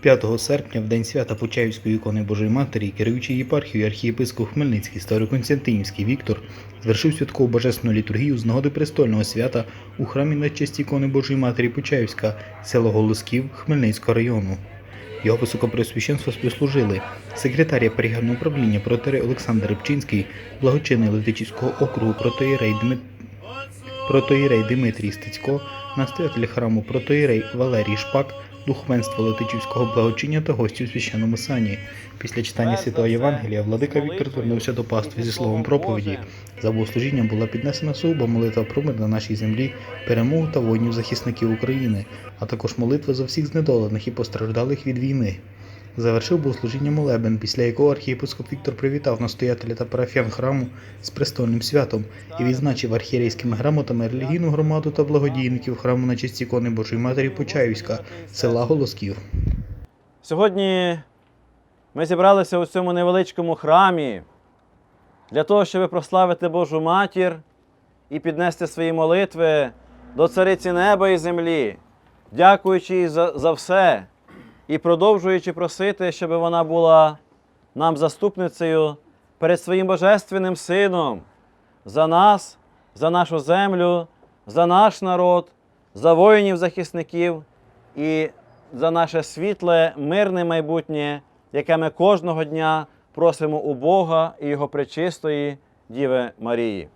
5 серпня, в день свята Почаївської ікони Божої Матері, керуючий єпархією архієпископ Хмельницький Староконстантинівський Віктор звершив святкову божественну літургію з нагоди престольного свята у храмі на честь ікони Божої Матері Почаївська, село Голосків Хмельницького району. Його високопреосвященство співслужили секретар єпархіального управління протери Олександр Рибчинський, благочинний Летичівського округу протоїрей Дмит... протоїрей Дмитрій Стецько, настоятель храму протоїрей Валерій Шпак, духовенство Летичівського благочиння та гості у священному сані. Після читання святого Євангелія владика Віктор звернувся до пастви зі словом проповіді. За богослужінням була піднесена суба молитва про мир на нашій землі, перемогу та воїнів захисників України, а також молитва за всіх знедолених і постраждалих від війни. Завершив богослужіння молебен, після якого архієпископ Віктор привітав настоятеля та парафіян храму з престольним святом і відзначив архієрейськими грамотами релігійну громаду та благодійників храму на честь ікони Божої Матері Почаївська, села Голосків. Сьогодні ми зібралися у цьому невеличкому храмі для того, щоб прославити Божу матір і піднести свої молитви до Цариці неба і землі, дякуючи їй за, за все і продовжуючи просити, щоб вона була нам заступницею перед своїм Божественним Сином за нас, за нашу землю, за наш народ, за воїнів-захисників і за наше світле, мирне майбутнє, яке ми кожного дня просимо у Бога і Його пречистої Діви Марії.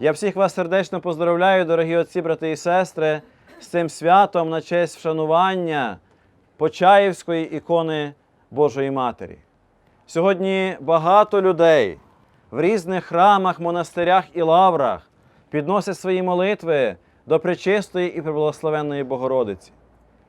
Я всіх вас сердечно поздравляю, дорогі отці, брати і сестри, з цим святом на честь вшанування Почаївської ікони Божої Матері. Сьогодні багато людей в різних храмах, монастирях і лаврах підносять свої молитви до пречистої і преблагословенної Богородиці.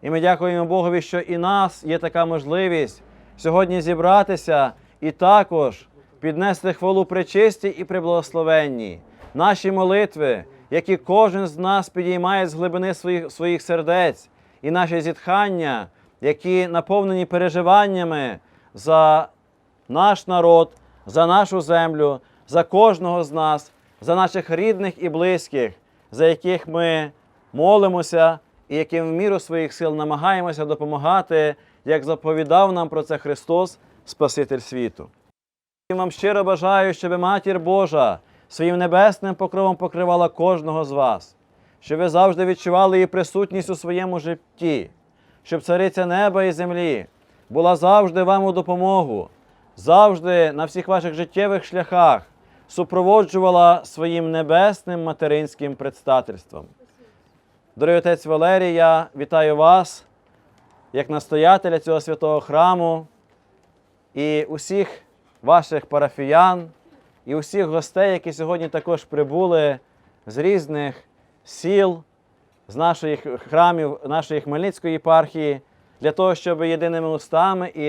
І ми дякуємо Богові, що і нас є така можливість сьогодні зібратися і також піднести хвалу пречисті і приблагословенні. Наші молитви, які кожен з нас підіймає з глибини своїх, своїх сердець, і наші зітхання, які наповнені переживаннями за наш народ, за нашу землю, за кожного з нас, за наших рідних і близьких, за яких ми молимося і яким в міру своїх сил намагаємося допомагати, як заповідав нам про це Христос, Спаситель світу. Я вам щиро бажаю, щоб Матір Божа своїм небесним покровом покривала кожного з вас, щоб ви завжди відчували її присутність у своєму житті, щоб цариця неба і землі була завжди вам у допомогу, завжди на всіх ваших життєвих шляхах супроводжувала своїм небесним материнським предстательством. Дорогий отець Валерій, я вітаю вас як настоятеля цього святого храму і усіх ваших парафіян, і усіх гостей, які сьогодні також прибули з різних сіл, з наших храмів, нашої Хмельницької єпархії, для того, щоб єдиними устами і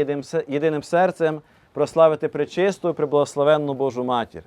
єдиним серцем прославити пречисту приблагословенну Божу Матір.